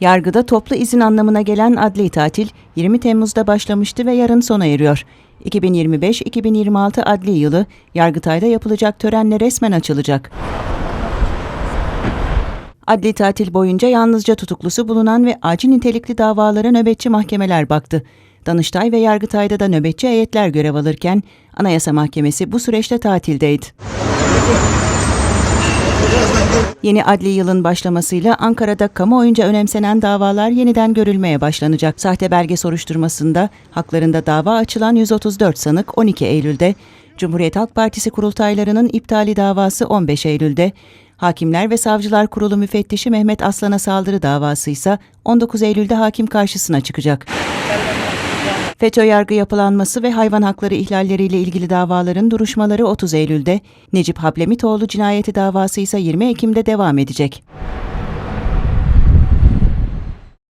Yargıda toplu izin anlamına gelen adli tatil 20 Temmuz'da başlamıştı ve yarın sona eriyor. 2025-2026 adli yılı Yargıtay'da yapılacak törenle resmen açılacak. Adli tatil boyunca yalnızca tutuklusu bulunan ve acil nitelikli davalara nöbetçi mahkemeler baktı. Danıştay ve Yargıtay'da da nöbetçi heyetler görev alırken Anayasa Mahkemesi bu süreçte tatildeydi. Yeni adli yılın başlamasıyla Ankara'da kamuoyunca önemsenen davalar yeniden görülmeye başlanacak. Sahte belge soruşturmasında haklarında dava açılan 134 sanık 12 Eylül'de, Cumhuriyet Halk Partisi kurultaylarının iptali davası 15 Eylül'de, Hakimler ve Savcılar Kurulu müfettişi Mehmet Aslan'a saldırı davası ise 19 Eylül'de hakim karşısına çıkacak. FETÖ yargı yapılanması ve hayvan hakları ihlalleriyle ilgili davaların duruşmaları 30 Eylül'de, Necip Hablemitoğlu cinayeti davası ise 20 Ekim'de devam edecek.